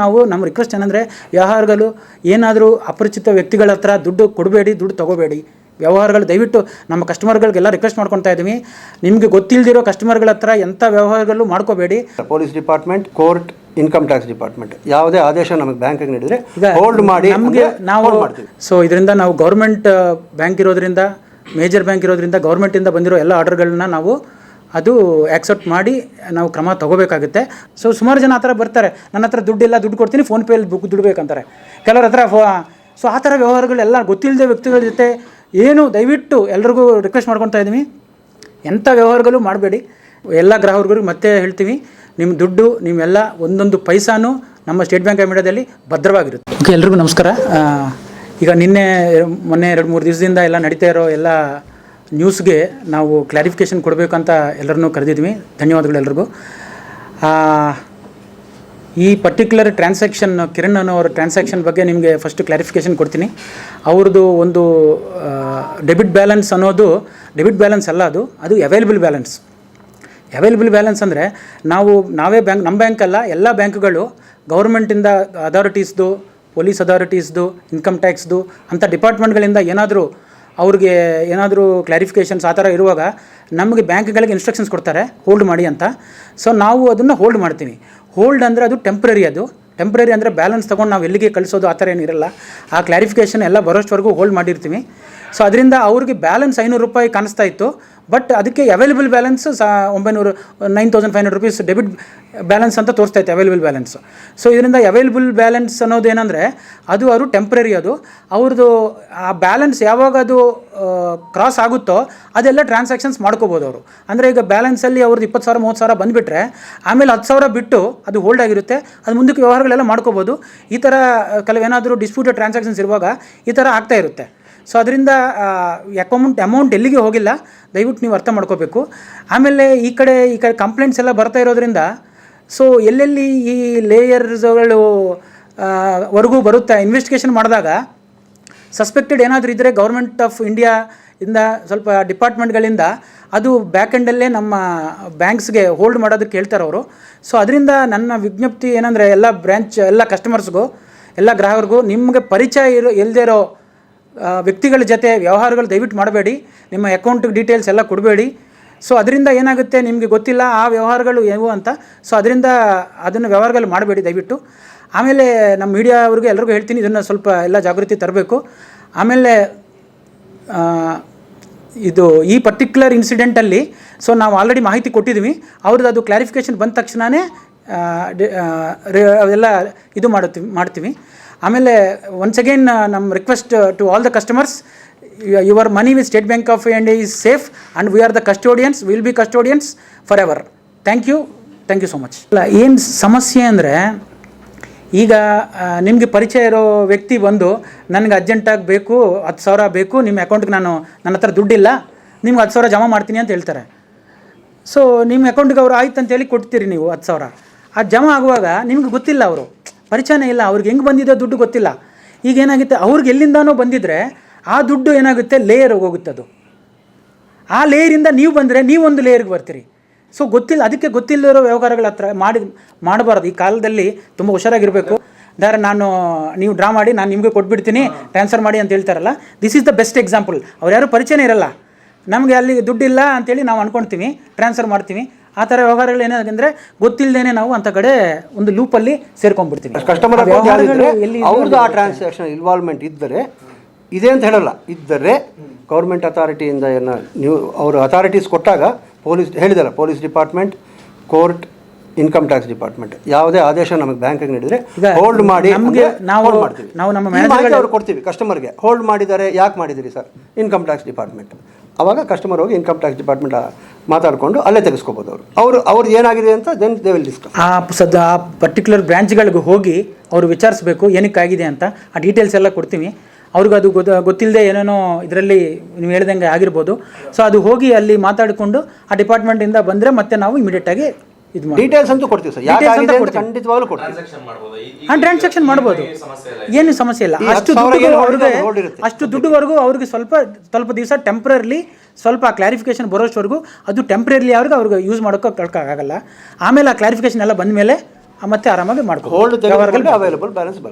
ನಾವು ನಮ್ಮ ರಿಕ್ವೆಸ್ಟ್ ಏನಂದರೆ ವ್ಯವಹಾರಗಳು ಏನಾದರೂ ಅಪರಿಚಿತ ವ್ಯಕ್ತಿಗಳ ಹತ್ರ ದುಡ್ಡು ಕೊಡಬೇಡಿ ದುಡ್ಡು ತಗೋಬೇಡಿ. ವ್ಯವಹಾರಗಳು ದಯವಿಟ್ಟು ನಮ್ಮ ಕಸ್ಟಮರ್ಗಳಿಗೆಲ್ಲ ರಿಕ್ವೆಸ್ಟ್ ಮಾಡ್ಕೊತಾ ಇದ್ದೀವಿ ನಿಮಗೆ ಗೊತ್ತಿಲ್ಲದಿರೋ ಕಸ್ಟಮರ್ಗಳ ಹತ್ರ ಎಂಥ ವ್ಯವಹಾರಗಳು ಮಾಡ್ಕೋಬೇಡಿ. Police department court income tax department ಯಾವುದೇ ಆದೇಶ ನಮಗೆ ಬ್ಯಾಂಕಿಗೆ ನೀಡಿದರೆ ಹೋಲ್ಡ್ ಮಾಡಿ ನಮಗೆ ನಾವು ಸೊ ಇದರಿಂದ ನಾವು ಗೌರ್ಮೆಂಟ್ ಬ್ಯಾಂಕ್ ಇರೋದ್ರಿಂದ ಮೇಜರ್ ಬ್ಯಾಂಕ್ ಇರೋದ್ರಿಂದ ಗೌರ್ಮೆಂಟಿಂದ ಬಂದಿರೋ ಎಲ್ಲ ಆರ್ಡರ್ಗಳನ್ನ ನಾವು ಅದು ಆಕ್ಸೆಪ್ಟ್ ಮಾಡಿ ನಾವು ಕ್ರಮ ತಗೋಬೇಕಾಗುತ್ತೆ. ಸೊ ಸುಮಾರು ಜನ ಆ ಥರ ಬರ್ತಾರೆ. ನನ್ನ ಹತ್ರ ದುಡ್ಡಿಲ್ಲ, ದುಡ್ಡು ಕೊಡ್ತೀನಿ ಫೋನ್ಪೇಲಿ ಬುಕ್ ದುಡ್ಡು ಬೇಕಂತಾರೆ ಕೆಲವ್ರ ಹತ್ರ ಫೋ ಸೊ ಆ ಥರ ವ್ಯವಹಾರಗಳೆಲ್ಲ ಗೊತ್ತಿಲ್ಲದೆ ವ್ಯಕ್ತಿಗಳ ಜೊತೆ ಏನು ದಯವಿಟ್ಟು ಎಲ್ರಿಗೂ ರಿಕ್ವೆಸ್ಟ್ ಮಾಡ್ಕೊತಾ ಇದ್ದೀವಿ ಎಂಥ ವ್ಯವಹಾರಗಳು ಮಾಡಬೇಡಿ. ಎಲ್ಲ ಗ್ರಾಹಕರಿಗೂ ಮತ್ತೆ ಹೇಳ್ತೀವಿ ನಿಮ್ಮ ದುಡ್ಡು, ನಿಮ್ಮೆಲ್ಲ ಒಂದೊಂದು ಪೈಸಾನು ನಮ್ಮ ಸ್ಟೇಟ್ ಬ್ಯಾಂಕ್ ಆಫ್ ಇಂಡಿಯಾದಲ್ಲಿ ಭದ್ರವಾಗಿರುತ್ತೆ. ಓಕೆ ಎಲ್ರಿಗೂ ನಮಸ್ಕಾರ. ಈಗ ನಿನ್ನೆ, ಮೊನ್ನೆ ಎರಡು ಮೂರು ದಿವಸದಿಂದ ಎಲ್ಲ ನಡೀತಾ ಇರೋ ಎಲ್ಲ ನ್ಯೂಸ್ಗೆ ನಾವು ಕ್ಲಾರಿಫಿಕೇಷನ್ ಕೊಡಬೇಕು ಅಂತ ಎಲ್ಲರನ್ನೂ ಕರೆದಿದ್ವಿ. ಧನ್ಯವಾದಗಳು ಎಲ್ರಿಗೂ. ಈ ಪರ್ಟಿಕ್ಯುಲರ್ ಟ್ರಾನ್ಸಾಕ್ಷನ್ ಕಿರಣ್ ಅನ್ನೋರ ಟ್ರಾನ್ಸಾಕ್ಷನ್ ಬಗ್ಗೆ ನಿಮಗೆ ಫಸ್ಟ್ ಕ್ಲಾರಿಫಿಕೇಷನ್ ಕೊಡ್ತೀನಿ. ಅವ್ರದ್ದು ಒಂದು ಡೆಬಿಟ್ ಬ್ಯಾಲೆನ್ಸ್ ಅನ್ನೋದು ಡೆಬಿಟ್ ಬ್ಯಾಲೆನ್ಸ್ ಅಲ್ಲ ಅದು ಅದು ಅವೈಲೇಬಲ್ ಬ್ಯಾಲೆನ್ಸ್ ಅವೈಲಬಲ್ ಬ್ಯಾಲೆನ್ಸ್ ಅಂದರೆ ನಾವು, ನಾವೇ ಬ್ಯಾಂಕ್ ನಮ್ಮ ಬ್ಯಾಂಕ್ ಅಲ್ಲ, ಎಲ್ಲ ಬ್ಯಾಂಕ್ಗಳು ಗೌರ್ಮೆಂಟಿಂದ ಅಥಾರಿಟೀಸ್ದು ಪೊಲೀಸ್ ಅಥಾರಿಟೀಸ್ದು ಇನ್ಕಮ್ ಟ್ಯಾಕ್ಸ್ದು ಅಂಥ ಡಿಪಾರ್ಟ್ಮೆಂಟ್ಗಳಿಂದ ಏನಾದರೂ ಅವ್ರಿಗೆ ಏನಾದರೂ ಕ್ಲಾರಿಫಿಕೇಷನ್ಸ್ ಆ ಥರ ಇರುವಾಗ ನಮಗೆ ಬ್ಯಾಂಕ್ಗಳಿಗೆ ಇನ್ಸ್ಟ್ರಕ್ಷನ್ಸ್ ಕೊಡ್ತಾರೆ ಹೋಲ್ಡ್ ಮಾಡಿ ಅಂತ. ಸೊ ನಾವು ಅದನ್ನು ಹೋಲ್ಡ್ ಮಾಡ್ತೀವಿ. ಹೋಲ್ಡ್ ಅಂದರೆ ಅದು ಟೆಂಪ್ರರಿ ಅದು. ಟೆಂಪ್ರರಿ ಅಂದರೆ ಬ್ಯಾಲೆನ್ಸ್ ತೊಗೊಂಡು ನಾವು ಎಲ್ಲಿಗೆ ಕಳಿಸೋದು ಆ ಥರ ಏನಿರಲ್ಲ ಆ ಕ್ಲಾರಿಫಿಕೇಷನ್ ಎಲ್ಲ ಬರೋಷ್ಟವರೆಗೂ ಹೋಲ್ಡ್ ಮಾಡಿರ್ತೀವಿ. ಸೊ ಅದರಿಂದ ಅವ್ರಿಗೆ ಬ್ಯಾಲೆನ್ಸ್ ಐನೂರು ರೂಪಾಯಿ ಕಾಣಿಸ್ತಾ ಇತ್ತು. ಬಟ್ ಅದಕ್ಕೆ ಅವೈಲೇಬಲ್ ಬ್ಯಾಲೆನ್ಸ್ ಸಹ ಒಂಬೈನೂರು nine thousand five hundred rupees debit balance ಅಂತ ತೋರಿಸ್ತಾ ಅವೈಲಬಲ್ ಬ್ಯಾಲೆನ್ಸ್ ಸೊ ಇದರಿಂದ ಅವೈಲೇಬಲ್ ಬ್ಯಾಲೆನ್ಸ್ ಅನ್ನೋದು ಏನಂದರೆ, ಅದು ಅವರು ಟೆಂಪ್ರರಿ ಅದು. ಅವ್ರದ್ದು ಆ ಬ್ಯಾಲೆನ್ಸ್ ಯಾವಾಗ ಅದು ಕ್ರಾಸ್ ಆಗುತ್ತೋ ಅದೆಲ್ಲ ಟ್ರಾನ್ಸಾಕ್ಷನ್ಸ್ ಮಾಡ್ಕೋಬೋದು ಅವರು. ಅಂದರೆ ಈಗ ಬ್ಯಾಲೆನ್ಸಲ್ಲಿ ಅವ್ರದ್ದು ಇಪ್ಪತ್ತು ಸಾವಿರ, ಮೂವತ್ತು ಸಾವಿರ ಬಂದುಬಿಟ್ರೆ, ಆಮೇಲೆ ಹತ್ತು ಸಾವಿರ ಬಿಟ್ಟು ಅದು ಹೋಲ್ಡ್ ಆಗಿರುತ್ತೆ, ಅದು ಮುಂದಕ್ಕೆ ವ್ಯವಹಾರಗಳೆಲ್ಲ ಮಾಡ್ಕೋಬೋದು. ಈ ಥರ ಕೆಲವೇನಾದರೂ ಡಿಸ್ಪ್ಯೂಟೆಡ್ ಟ್ರಾನ್ಸಾಕ್ಷನ್ಸ್ ಇರುವಾಗ ಈ ಥರ ಆಗ್ತಾ ಇರುತ್ತೆ. ಸೊ ಅದರಿಂದ ಅಕೌಂಟ್ ಅಮೌಂಟ್ ಎಲ್ಲಿಗೆ ಹೋಗಿಲ್ಲ, ದಯವಿಟ್ಟು ನೀವು ಅರ್ಥ ಮಾಡ್ಕೋಬೇಕು. ಆಮೇಲೆ ಈ ಕಡೆ ಈ ಕಡೆ ಕಂಪ್ಲೇಂಟ್ಸ್ ಎಲ್ಲ ಬರ್ತಾ ಇರೋದ್ರಿಂದ ಸೊ ಎಲ್ಲೆಲ್ಲಿ ಈ ಲೇಯರ್ಸ್ಗಳು ವರೆಗೂ ಬರುತ್ತೆ ಇನ್ವೆಸ್ಟಿಗೇಷನ್ ಮಾಡಿದಾಗ ಸಸ್ಪೆಕ್ಟೆಡ್ ಏನಾದರೂ ಇದ್ದರೆ ಗೌರ್ಮೆಂಟ್ ಆಫ್ ಇಂಡಿಯಾ ಇಂದ, ಸ್ವಲ್ಪ ಡಿಪಾರ್ಟ್ಮೆಂಟ್ಗಳಿಂದ ಅದು ಬ್ಯಾಕ್ ಎಂಡಲ್ಲೇ ನಮ್ಮ ಬ್ಯಾಂಕ್ಸ್ಗೆ ಹೋಲ್ಡ್ ಮಾಡೋದಕ್ಕೆ ಹೇಳ್ತಾರೆ ಅವರು. ಸೊ ಅದರಿಂದ ನನ್ನ ವಿಜ್ಞಪ್ತಿ ಏನಂದರೆ, ಎಲ್ಲ ಬ್ರ್ಯಾಂಚ್ ಎಲ್ಲ ಕಸ್ಟಮರ್ಸ್ಗೂ ಎಲ್ಲ ಗ್ರಾಹಕರಿಗೂ ನಿಮಗೆ ಪರಿಚಯ ಇರೋ ಇಲ್ಲದೇ ಇರೋ ವ್ಯಕ್ತಿಗಳ ಜೊತೆ ವ್ಯವಹಾರಗಳು ದಯವಿಟ್ಟು ಮಾಡಬೇಡಿ. ನಿಮ್ಮ ಅಕೌಂಟ್ ಡೀಟೇಲ್ಸ್ ಎಲ್ಲ ಕೊಡಬೇಡಿ. ಸೊ ಅದರಿಂದ ಏನಾಗುತ್ತೆ ನಿಮಗೆ ಗೊತ್ತಿಲ್ಲ, ಆ ವ್ಯವಹಾರಗಳು ಏನು ಅಂತ. ಸೊ ಅದರಿಂದ ಅದನ್ನು ವ್ಯವಹಾರಗಳು ಮಾಡಬೇಡಿ ದಯವಿಟ್ಟು. ಆಮೇಲೆ ನಮ್ಮ ಮೀಡಿಯಾ ಅವ್ರಿಗೆ ಎಲ್ರಿಗೂ ಹೇಳ್ತೀನಿ, ಇದನ್ನು ಸ್ವಲ್ಪ ಎಲ್ಲ ಜಾಗೃತಿ ತರಬೇಕು. ಆಮೇಲೆ ಇದು ಈ ಪರ್ಟಿಕ್ಯುಲರ್ ಇನ್ಸಿಡೆಂಟಲ್ಲಿ ಸೊ ನಾವು ಆಲ್ರೆಡಿ ಮಾಹಿತಿ ಕೊಟ್ಟಿದ್ದೀವಿ. ಅವ್ರದ್ದು ಅದು ಕ್ಲಾರಿಫಿಕೇಷನ್ ಬಂದ ತಕ್ಷಣವೇ ಅದೆಲ್ಲ ಇದು ಮಾಡುತ್ತೀವಿ, ಮಾಡ್ತೀವಿ. ಆಮೇಲೆ ಒನ್ಸ್ ಅಗೇನ್ ನಮ್ಮ request to all the customers your money with State Bank of India is safe and we are the custodians will be custodians for ever thank you thank you so much ಅಲ್ಲ, ಏನು ಸಮಸ್ಯೆ ಅಂದರೆ, ಈಗ ನಿಮಗೆ ಪರಿಚಯ ಇರೋ ವ್ಯಕ್ತಿ ಬಂದು ನನಗೆ ಅರ್ಜೆಂಟಾಗಿ ಬೇಕು, ಹತ್ತು ಸಾವಿರ ಬೇಕು ನಿಮ್ಮ ಅಕೌಂಟ್ಗೆ ನಾನು, ನನ್ನ ಹತ್ರ ದುಡ್ಡಿಲ್ಲ, ನಿಮ್ಗೆ ಹತ್ತು ಸಾವಿರ ಜಮಾ ಮಾಡ್ತೀನಿ ಅಂತ ಹೇಳ್ತಾರೆ. ಸೊ ನಿಮ್ಮ ಅಕೌಂಟ್ಗೆ ಅವರು ಆಯ್ತು ಅಂತೇಳಿ ಕೊಡ್ತೀರಿ ನೀವು ಹತ್ತು ಸಾವಿರ. ಅದು ಜಮಾ ಆಗುವಾಗ ನಿಮ್ಗೆ ಗೊತ್ತಿಲ್ಲ ಅವರು. ಪರಿಚಯನೇ ಇಲ್ಲ. ಅವ್ರಿಗೆ ಹೆಂಗೆ ಬಂದಿದೆ ದುಡ್ಡು ಗೊತ್ತಿಲ್ಲ. ಈಗ ಏನಾಗುತ್ತೆ? ಅವ್ರಿಗೆ ಎಲ್ಲಿಂದಾನೋ ಬಂದಿದ್ರೆ ಆ ದುಡ್ಡು ಏನಾಗುತ್ತೆ? ಲೇಯರ್ ಹೋಗುತ್ತೆ ಅದು. ಆ ಲೇಯರಿಂದ ನೀವು ಬಂದರೆ ನೀವೊಂದು ಲೇಯರ್ಗೆ ಬರ್ತೀರಿ. ಸೊ ಗೊತ್ತಿಲ್ಲ ಅದಕ್ಕೆ ಗೊತ್ತಿಲ್ಲದಿರೋ ವ್ಯವಹಾರಗಳ ಹತ್ರ ಮಾಡಿ ಮಾಡಬಾರ್ದು. ಈ ಕಾಲದಲ್ಲಿ ತುಂಬ ಹುಷಾರಾಗಿರಬೇಕು. ದಾರ ನಾನು ನೀವು ಡ್ರಾ ಮಾಡಿ ನಾನು ನಿಮಗೆ ಕೊಟ್ಬಿಡ್ತೀನಿ ಟ್ರಾನ್ಸ್ಫರ್ ಮಾಡಿ ಅಂತ ಹೇಳ್ತಾರಲ್ಲ this is the best example ಅವ್ರು ಯಾರು ಪರಿಚಯನೇ ಇರಲ್ಲ. ನಮಗೆ ಅಲ್ಲಿ ದುಡ್ಡಿಲ್ಲ ಅಂತೇಳಿ ನಾವು ಅಂದ್ಕೊಳ್ತೀವಿ ಟ್ರಾನ್ಸ್ಫರ್ ಮಾಡ್ತೀವಿ. ಆ ಥರ ವ್ಯವಹಾರಗಳು ಏನಾಗಂದ್ರೆ ಗೊತ್ತಿಲ್ಲದೇನೆ ನಾವು ಅಂತ ಕಡೆ ಒಂದು ಲೂಪಲ್ಲಿ ಸೇರ್ಕೊಂಡ್ಬಿಡ್ತೀವಿ. ಕಸ್ಟಮರ್ ಅವ್ರದ್ದು ಆ ಟ್ರಾನ್ಸಾಕ್ಷನ್ ಇನ್ವಾಲ್ವ್ಮೆಂಟ್ ಇದ್ದರೆ ಇದೆ ಅಂತ ಹೇಳಲ್ಲ ಇದ್ದರೆ ಗೌರ್ಮೆಂಟ್ ಅಥಾರಿಟಿಯಿಂದ ಏನು ನೀವು ಅವರು ಅಥಾರಿಟೀಸ್ ಕೊಟ್ಟಾಗ ಪೊಲೀಸ್ ಹೇಳಿದಲ್ಲ police department court income tax department ಯಾವುದೇ ಆದೇಶ ನಮಗೆ ಬ್ಯಾಂಕಿಗೆ ನೀಡಿದ್ರೆ ಹೋಲ್ಡ್ ಮಾಡಿ ನಮಗೆ ನಾವು- ಹೋಲ್ಡ್ ಮಾಡ್ತೀವಿ. ನಾವು ನಮ್ಮ ಮ್ಯಾನೇಜರ್ ಅವ್ರು ಕೊಡ್ತೀವಿ ಕಸ್ಟಮರ್ಗೆ ಹೋಲ್ಡ್ ಮಾಡಿದ್ದಾರೆ ಯಾಕೆ ಮಾಡಿದಿರಿ ಸರ್? ಇನ್ಕಮ್ ಟ್ಯಾಕ್ಸ್ ಡಿಪಾರ್ಟ್ಮೆಂಟ್ ಅವಾಗ ಕಸ್ಟಮರ್ ಹೋಗಿ ಇನ್ಕಮ್ ಟ್ಯಾಕ್ಸ್ ಡಿಪಾರ್ಟ್ಮೆಂಟ್ ಮಾತಾಡಿಕೊಂಡು ಅಲ್ಲೇ ತೆಗೆಸ್ಕೋಬೋದು ಅವರು. ಅವರು ಅವ್ರದ್ದು ಏನಾಗಿದೆ ಅಂತ ದೆನ್ ದೇ ವಿಲ್ ಡಿಸ್ಕಸ್ ಆ ಸದ ಆ ಪರ್ಟಿಕ್ಯುಲರ್ ಬ್ರ್ಯಾಂಚ್ಗಳಿಗೆ ಹೋಗಿ ಅವರು ವಿಚಾರಿಸ್ಬೇಕು ಏನಕ್ಕಾಗಿದೆ ಅಂತ. ಆ ಡೀಟೇಲ್ಸ್ ಎಲ್ಲ ಕೊಡ್ತೀವಿ. ಅವ್ರಿಗೆ ಅದು ಗೊತ್ತ, ಗೊತ್ತಿಲ್ಲದೆ ಏನೇನೋ ಇದರಲ್ಲಿ ನೀವು ಹೇಳ್ದಂಗೆ ಆಗಿರ್ಬೋದು. ಸೊ ಅದು ಹೋಗಿ ಅಲ್ಲಿ ಮಾತಾಡಿಕೊಂಡು ಆ ಡಿಪಾರ್ಟ್ಮೆಂಟಿಂದ ಬಂದರೆ ಮತ್ತೆ ನಾವು ಇಮಿಡಿಯೇಟಾಗಿ ಇದು ಮಾಡಿ ಡೀಟೇಲ್ಸ್ ಅಂತೂ ಕೊಡ್ತೀವಿ ಸರ್. Details ಅಂತ. ಖಂಡಿತವಾಗ್ಲೂ ಕೊಡ್ತೀವಿ. ಟ್ರಾನ್ಸಾಕ್ಷನ್ ಮಾಡ್ಬೋದು. ಈ- ಈ- ಹಾಂ ಟ್ರಾನ್ಸಾಕ್ಷನ್ ಮಾಡ್ಬೋದು. ಏನು ಸಮಸ್ಯೆ ಇಲ್ಲ ಈ ಅಷ್ಟು ಸಾವಿರ ಏನು ಅವ್ರಿಗೆ ಮಾಡಿದ್ರೆ hold ಇರುತ್ತೆ. ಅಷ್ಟು ದುಡ್ಡುವರೆಗೂ ಅವ್ರಿಗೆ ಸ್ವಲ್ಪ ಸ್ವಲ್ಪ ದಿವಸ ಟೆಂಪ್ರರ್ಲಿ ಸ್ವಲ್ಪ ಕ್ಲಾರಿಫಿಕೇಶನ್ ಬರೋಷ್ಟವರೆಗೂ ಅದು ಟೆಂಪ್ರರ್ಲಿ ಅವ್ರಿಗೆ ಅವ್ರಿಗೆ ಯೂಸ್ ಮಾಡೋಕೆ ಆಗಲ್ಲ. ಆಮೇಲೆ ಆ ಕ್ಲಾರಿಫಿಕೇಶನ್ ಎಲ್ಲ ಬಂದ ಮೇಲೆ ಮತ್ತೆ ಆರಾಮಾಗಿ ಮಾಡ್ಕೊಳ್ಳಿ ಹೋಲ್ಡ್ ಅವೈಲಬಲ್ ಬ್ಯಾಲೆನ್ಸ್ ಬರುತ್ತೆ.